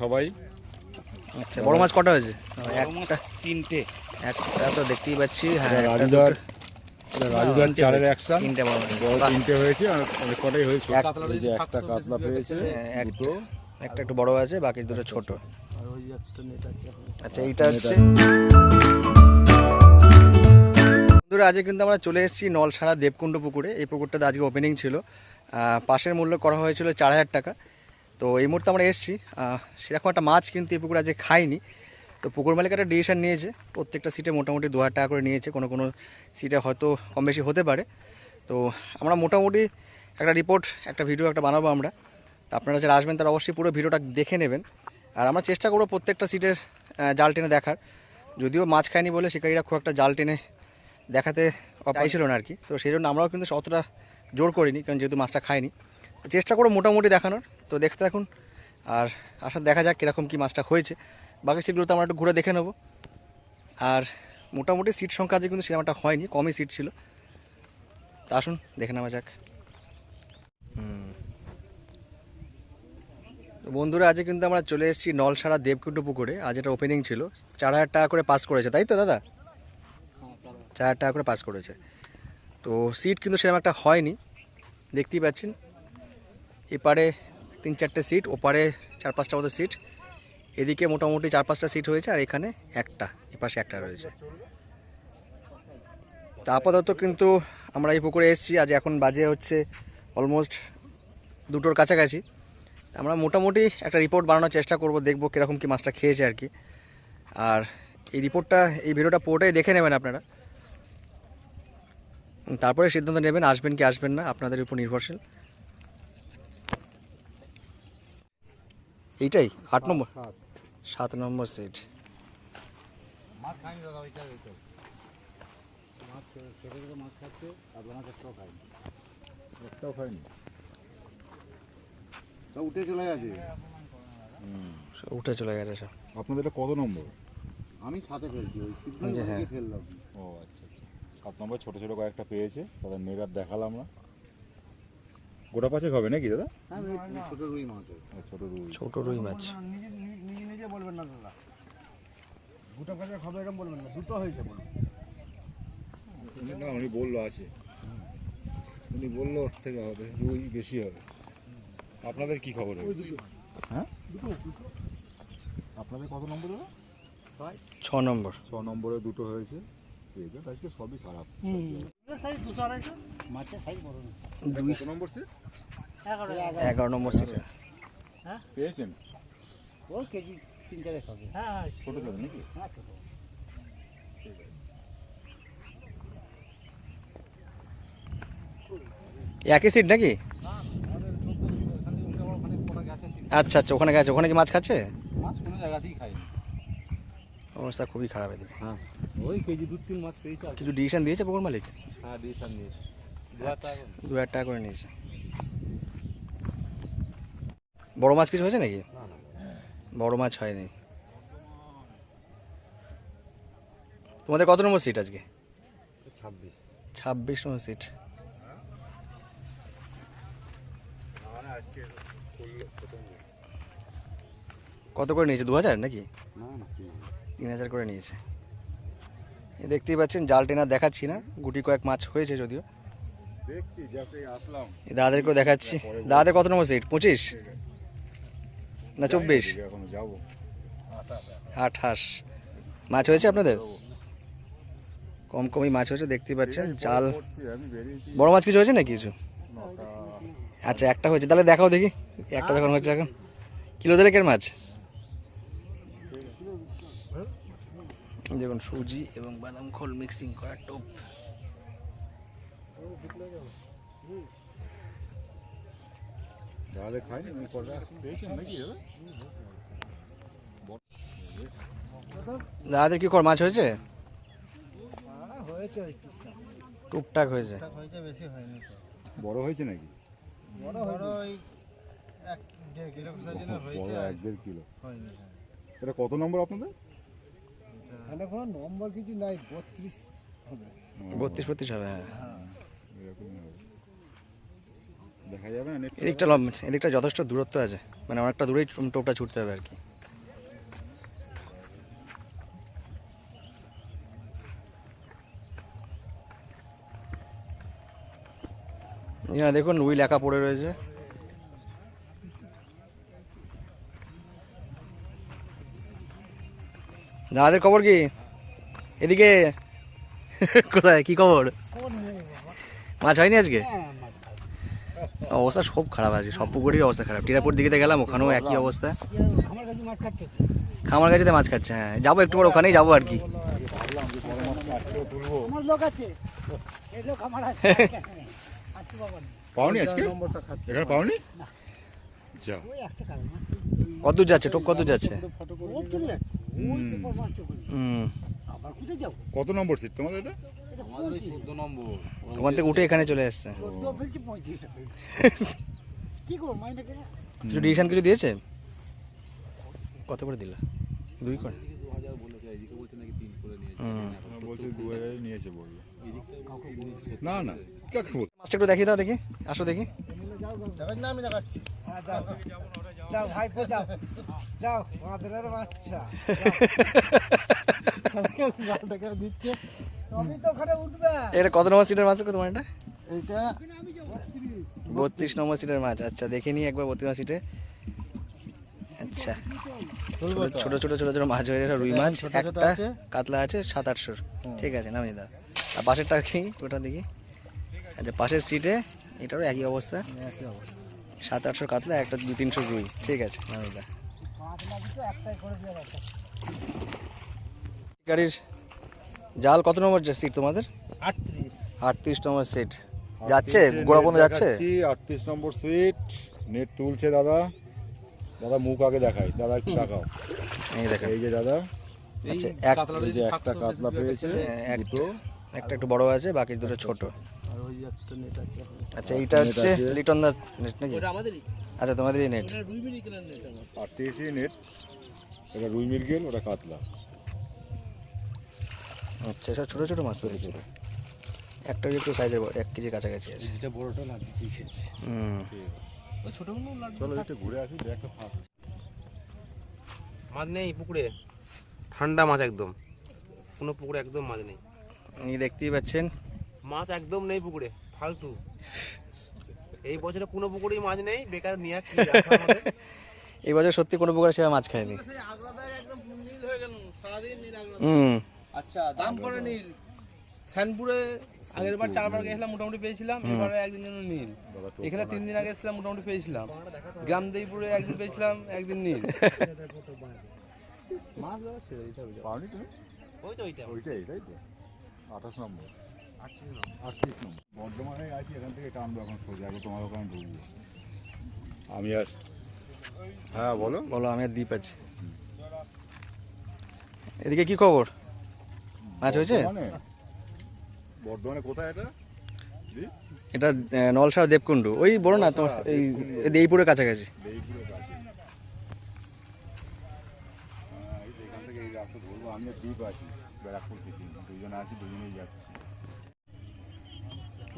সবাই? আচ্ছা বড় মাছ কটা হয়েছে? একটা। তিনটে। একটা তো দেখতেই পাচ্ছি হ্যাঁ একটা রাজুদার রাজুদার তিনটে চারের হয়েছে। তিনটে বড় বড় তিনটে হয়েছে আর অনেক কটাই হয়েছে। একটা কাতলা পেয়েছে হ্যাঁ, দুটো। একটা একটু বড় আছে বাকি দুটো ছোট। আচ্ছা এইটা হচ্ছে বন্ধুরা আজকে কিন্তু আমরা চলে এসেছি নলসারা দেবকুণ্ড পুকুরে। এই পুকুরটাতে আজকে ওপেনিং ছিল। পাশের মূল্য করা হয়েছিল চার হাজার টাকা। তো এই মুহূর্তে আমরা এসেছি। সেরকম একটা মাছ কিন্তু এই পুকুরে আজকে খাইনি। তো পুকুর মালিক একটা ডিসিশান নিয়েছে। প্রত্যেকটা সিটে মোটামুটি দু হাজার টাকা করে নিয়েছে। কোনো কোনো সিটে হয়তো কম বেশি হতে পারে। তো আমরা মোটামুটি একটা রিপোর্ট একটা ভিডিও একটা বানাবো আমরা। তো আপনারা যারা আসবেন তারা অবশ্যই পুরো ভিডিওটা দেখে নেবেন। আর আমরা চেষ্টা করব প্রত্যেকটা সিটের জাল টেনে দেখার। যদিও মাছ খায়নি বলে শিকারীরা খুব একটা জাল টেনে দেখাতে চাইছিল না আর কি। তো সেই জন্য আমরাও কিন্তু অতটা জোর করিনি কারণ যেহেতু মাছটা খায়নি চেষ্টা করব মোটামুটি দেখানোর। তো দেখতে থাকুন। আর আসা দেখা যাক কীরকম কী মাছটা হয়েছে। বাকি সিটগুলো তো আমরা একটু ঘুরে দেখে নেব। আর মোটামুটি সিট সংখ্যা আজকে কিন্তু সিনেমাটা হয়নি, কমই সিট ছিল। তা আসুন, দেখে নেওয়া যাক। বন্ধুরা, আজকে কিন্তু আমরা চলে এসেছি নলসারা দেবকুণ্ড পুকুরে আজ এটা ওপেনিং ছিল। চার হাজার টাকা করে পাস করেছে, তাই তো দাদা? চার হাজার টাকা করে পাস করেছে। তো সিট কিন্তু সেরকম একটা হয়নি। দেখতেই পাচ্ছেন। এপারে তিন চারটে সিট ওপারে চার পাঁচটা মতো সিট এদিকে মোটামুটি চার পাঁচটা সিট হয়েছে আর এখানে একটা এপাশে একটা রয়েছে। তা আপাতত কিন্তু আমরা এই পুকুরে এসেছি, আজ এখন বাজে হচ্ছে অলমোস্ট দুটোর কাছাকাছি। আমরা মোটামুটি একটা রিপোর্ট বানানোর চেষ্টা করব, দেখব কীরকম কি মাছটা খেয়েছে আর কি। আর এই রিপোর্টটা এই ভিডিওটা পুরোটাই দেখে নেবেন আপনারা। তারপরে সিদ্ধান্ত নেবেন, আসবেন কি আসবেন না, আপনাদের উপর নির্ভরশীল। এইটাই আট নম্বর। সাত। নম্বর সিট উঠে চলে গেছে। উঠে চলে গেছে সব। আপনাদের এটা কত নম্বর? আমি সাথে ফেলছি ওই যে, হ্যাঁ। ফেললাম ও আচ্ছা আচ্ছা। সাত নম্বর ছোটো ছোটো কয়েকটা পেয়েছে তাদের মেয়েরা দেখালাম না। গোটা পাঁচেক হবে নাকি দাদা? হ্যাঁ ছোট রুই মাছ। ছোটো রুই। ছোট রুই মাছ। নিজে নিজে নিজে বলবেন না দাদা। দুটো কাছে হবে এরকম বলবেন না দুটো হয়েছে বলুন। না উনি বলল আছে। উনি বলল ওর থেকে হবে রুই বেশি হবে। আপনাদের কি খবর হয়েছে হ্যাঁ? আপনাদের কত নম্বর দাদা? ছ নম্বর। ছ নম্বরে দুটো হয়েছে। আজকে সবই খারাপ। এগারো নম্বর। সিটে পেয়েছেন? ও কেজি তিন চারেক হবে হ্যাঁ হ্যাঁ। ছোট ছোট নাকি? হ্যাঁ ছোট। একই সিট নাকি? আচ্ছা আচ্ছা ওখানে গেছে ওখানে কি মাছ খাচ্ছে? মাছ কোনো জায়গাতেই খাই অবস্থা খুবই খারাপ এদিকে। হ্যাঁ। ওই কেজি দু তিন মাছ পেয়েছে কিছু ডিসিশন দিয়েছে পুকুর মালিক? হ্যাঁ দিয়েছেন দিয়ে দু হাজার টাকা করে। নিয়েছে। বড় মাছ কিছু হয়েছে নাকি? বড় মাছ হয়নি। তোমাদের কত নম্বর সিট আজকে? ছাব্বিশ। ছাব্বিশ নম্বর সিট কত করে নিয়েছে? দু হাজার নাকি? না না তিন হাজার। করে নিয়েছে। দেখতেই পাচ্ছেন জাল টেনা দেখাচ্ছি না। গুটি কয়েক মাছ হয়েছে যদিও। দাদাদেরকেও দেখাচ্ছি। দাদাদের কত নম্বর সিট পঁচিশ? না চব্বিশ? যাব। আঠাশ মাছ হয়েছে আপনাদের? কম কমই মাছ হয়েছে দেখতেই পাচ্ছেন। জাল করছি, বড় মাছ কিছু হয়েছে না কিছু? আচ্ছা একটা হয়েছে। তাহলে দেখাও দেখি। একটা যখন হচ্ছে এখন। কিলো দেড়েকের মাছ? দেখুন সুজি এবং বাদাম খোল মিক্সিং করা টোপ তাহলে খাইনি আমি কটা পেয়েছেন নাকি দাদাদের কি কর মাছ হয়েছে? হয়েছে টুকটাক। হয়েছে। হয়েছে বেশি হয়নি বড় হয়েছে নাকি? বড় বড় ওই এক দেড় কিলো সাইজের বড় এক দেড় কিলো। এটা কত নম্বর আপনাদের? নম্বর কিছু নাই বত্রিশ হবে। বত্রিশ বত্রিশ হবে হ্যাঁ। হবে এদিকটা এদিকটা যথেষ্ট দূরত্ব আছে। মানে অনেকটা দূরেই টোপটা ছুটতে হবে আর কি। এখানে দেখুন উইল একা পড়ে রয়েছে। দাদাদের খবর কি? এদিকে, কোথায়? কি খবর? মাছ হয়নি আজকে? অবস্থা সব খারাপ আছে সব পুকুরের অবস্থা খারাপ। টিরাপুর দিকে গেলাম ওখানেও একই অবস্থা। আমার কাছে মাছ খামার কাছে মাছ খাচ্ছে হ্যাঁ। যাব একটু পর ওখানেই যাব আর কি। কত দূর যাচ্ছে? টোপ কত দূর যাচ্ছে? কত নম্বর সিট তোমাদের এটা। ওখান থেকে উঠে এখানে চলে এসছে। চোদ্দ কি করব মাইনে কিছু ডিসিশন কিছু দিয়েছে? কত করে দিলা? দুই করে। না না কাকে একটু দেখিয়ে দাও দেখি আসো দেখি। না যাও। ভাই যাও। যাও মাদের বাচ্চা। দিচ্ছে। এটা কত নম্বর সিটের মাছ তোমার এটা? বত্রিশ নম্বর সিটের মাছ। আচ্ছা দেখে নিই একবার বত্রিশ নম্বর সিটে আচ্ছা। ছোট ছোট ছোট ছোট মাছ হয়ে রুই মাছ। একটা কাতলা আছে সাত আটশোর ঠিক আছে নামিয়ে দাও। আর পাশেরটা কি ওটা দেখি। আচ্ছা পাশের সিটে এটারও একই অবস্থা। সাত আটশো কাতলা একটা দু তিনশো রুই। ঠিক আছে নামিয়ে দাও। গাড়ির জাল কত নম্বর সিট তোমাদের? আটত্রিশ। নম্বর সিট যাচ্ছে? গোড়া পর্যন্ত যাচ্ছে? আটত্রিশ নম্বর সিট নেট তুলছে দাদা। দাদা মুখ আগে দেখাই। দাদা একটু দেখাও এই দেখেন। এই যে দাদা। আচ্ছা এক এই যে একটা কাতলা পেয়েছে এক দুটো। একটা একটু বড় আছে বাকি দুটো ছোট। আর ওই একটা নেট আছে। আচ্ছা এইটা হচ্ছে। লিটন দা নেট নাকি? আমাদেরই। আচ্ছা তোমাদেরই নেট দুই মিনিট কেনার নেট আটত্রিশই নেট এটা রুই মিরগেল ওটা কাতলা। আচ্ছা সব ছোটো ছোটো মাছ তৈরি ছিল একটা একটু সাইজের এক কেজি কাছাকাছি আছে। যেটা বড়টা লাগবে ঠিক আছে হুম। ছোটগুলো লাগবে চলো একটু ঘুরে আসি একটা ফাঁক মাছ নেই পুকুরে? ঠান্ডা মাছ একদম। কোনো পুকুরে একদম মাছ নেই। এই দেখতেই পাচ্ছেন। মাছ একদম নেই পুকুরে ফালতু। এই বছরে কোনো পুকুরেই মাছ নেই বেকার নিয়ে এই বছর সত্যি কোনো প্রকার সেবা মাছ খায়নি। হয়ে হুম। আচ্ছা দাম করে নীল। শ্যানপুরে আগের বার চারবার গেছিলাম মোটামুটি পেয়েছিলাম এবারে একদিন জন্য নীল। এখানে তিন দিন আগে এসেছিলাম মোটামুটি পেয়েছিলাম। গ্রামদেবীপুরে একদিন পেয়েছিলাম একদিন নীল। মাছ দাদা ছেড়ে দিতে হবে পাওনি তুমি? ওই তো ওইটা। ওইটাই তাই তো। আঠাশ নম্বর। আটত্রিশ নম্বর। বর্ধমানে আছি এখান থেকে টানবো এখন সোজা আগে তোমার ওখানে ঢুকবো। আমি আর হ্যাঁ বলো। বলো আমি আর দ্বীপ আছি। এদিকে কি খবর? মাছ হয়েছে? বর্ধমানে। বর্ধমানে কোথায় এটা? এটা নলসার দেবকুণ্ডু। ওই বড় না তোমার এই দেইপুরের কাছাকাছি। দেইপুরের কাছে।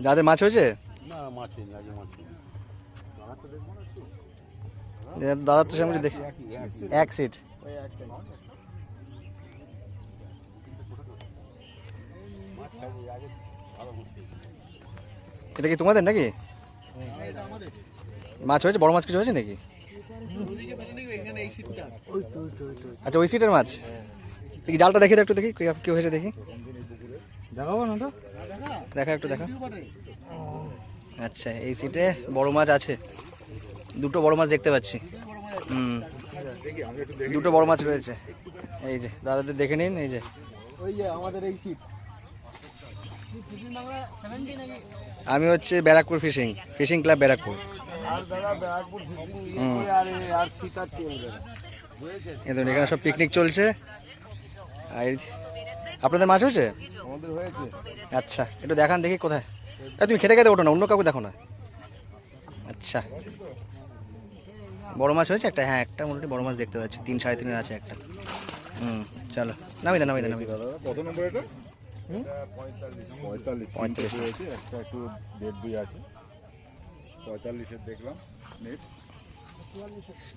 হ্যাঁ, মাছ হয়েছে? দাদা তো সামনে দেখ। এক সিট ওই একটাই এটা কি তোমাদের নাকি? মাছ হয়েছে? বড় মাছ কিছু হয়েছে নাকি? আচ্ছা ওই সিটের মাছ। দেখি জালটা দেখি একটু দেখি কি- কি হয়েছে দেখি। দেখাবো না তো? দেখা একটু দেখা। আচ্ছা এই সিটে বড় মাছ আছে। দুটো বড় মাছ দেখতে পাচ্ছি। হুম। দুটো বড় মাছ রয়েছে। এই যে দাদাদের দেখে নিন এই যে। ওই যে আমাদের এই সিট। আমি হচ্ছে Barrackpore fishing fishing club Barrackpore. এখানে সব পিকনিক চলছে। আর আপনাদের মাছ হয়েছে? আচ্ছা একটু দেখান দেখি কোথায়। তুমি খেতে খেতে ওঠো না অন্য কাউকে দেখো না। আচ্ছা। বড় মাছ হয়েছে একটা? হ্যাঁ একটা মোটামুটি বড় মাছ দেখতে পাচ্ছি তিন সাড়ে তিনের আছে একটা। হুম চলো নামিদা নামিদা নামি দা নামি দা। দাদা কত নম্বর এটা? পঁয়তাল্লিশ। হয়েছে একটা একটু দেড় আছে পঁয়তাল্লিশের দেখলাম নেট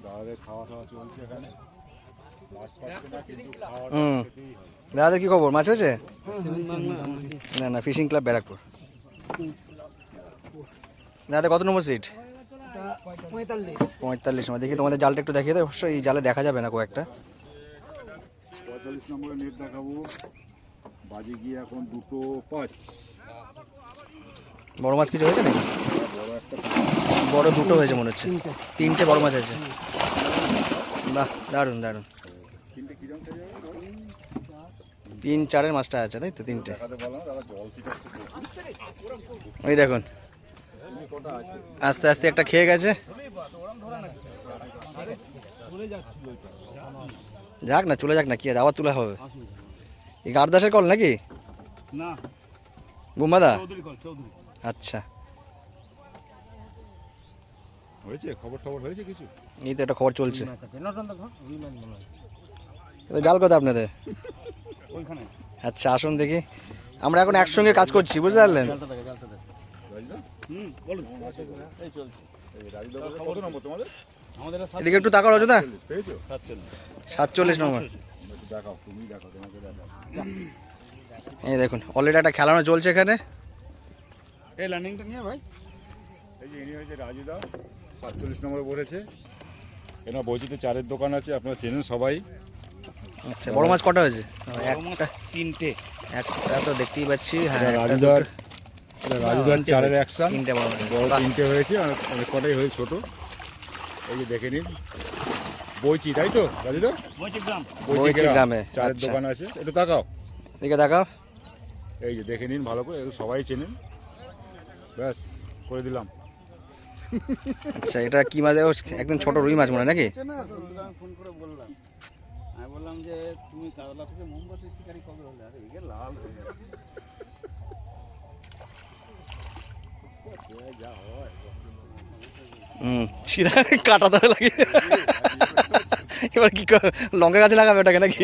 দাদাদের খাওয়া খাওয়া চলছে এখানে দাদাদের কি খবর? মাছ হয়েছে? না না ফিশিং ক্লাব ব্যারাকপুর। দাদা, কত নম্বর সিট পঁয়তাল্লিশ নম্বর। দেখি, তোমাদের জালটা একটু দেখিয়ে দাও। অবশ্যই জালে দেখা যাবে না কয়েকটা। পঁয়তাল্লিশ নম্বরে নেট দেখাবো। বাজে গিয়ে এখন দুটো পাঁচ। বড় মাছ কিছু হয়েছে নাকি? বড় দুটো হয়েছে মনে হচ্ছে। তিনটে। বড় মাছ আছে। বাহ দারুণ দারুণ। তিন চারের মাছটা আছে তাই তো তিনটে। ওই দেখুন। আস্তে আস্তে একটা খেয়ে গেছে। যাক না চলে যাক না কি আছে আবার তোলা হবে। এই গারদাসের কল নাকি? না। চৌধুরী আচ্ছা। হয়েছে? খবর টবর হয়েছে কিছু? এই তো একটা খবর চলছে। জাল কথা আপনাদের? আচ্ছা আসুন দেখি। আমরা এখন একসঙ্গে কাজ করছি বুঝতে পারলেন? রাজদা হুম বলুন। এই রাজদা বলে কত নম্বর তোমাদের? আমাদের এদিকে একটু রজদা চল্লিশ সাতচল্লিশ নম্বর। দেখাও তুমি দেখাও তোমাকে দেখাও। এই দেখুন অলরেডি একটা খেলানো চলছে এখানে। এই ল্যান্ডিংটা নিয়ে ভাই। এই যে ইনি হয়েছে রাজুদা সাতচল্লিশ নম্বরে বলেছে এনার বইচিতে চারের দোকান আছে আপনারা চেনেন সবাই। আচ্ছা বড় মাছ কটা হয়েছে? একটা তিনটে। একটা তো দেখতেই পাচ্ছি হ্যাঁ রাজুদার রাজুদার চারের অ্যাকশন তিনটে বড় তিনটে হয়েছে আর অনেক কটাই হয়েছে ছোট। এই যে দেখে নিন। বইচি তাই তো বৈচিগ্রাম বইচি বইচি গ্রামে, চারের আচ্ছা। দোকান আছে। একটু তাকাও। এদিকে দেখাও এই যে দেখে নিন ভালো করে এগুলো সবাই চেনেন। ব্যাস করে দিলাম। আচ্ছা এটা কি মাছ? একদম ছোট রুই মাছ মনে হয় নাকি? ফোন করে বললাম। আমি বললাম যে তুমি কারলা থেকে মোমবাতি শিকারি কবে হলে? আরে এগে লাল হয়ে হুম সিধা কাটা ধরে লাগে। এবার কি লঙ্কা গাছ লাগাবে ওটাকে নাকি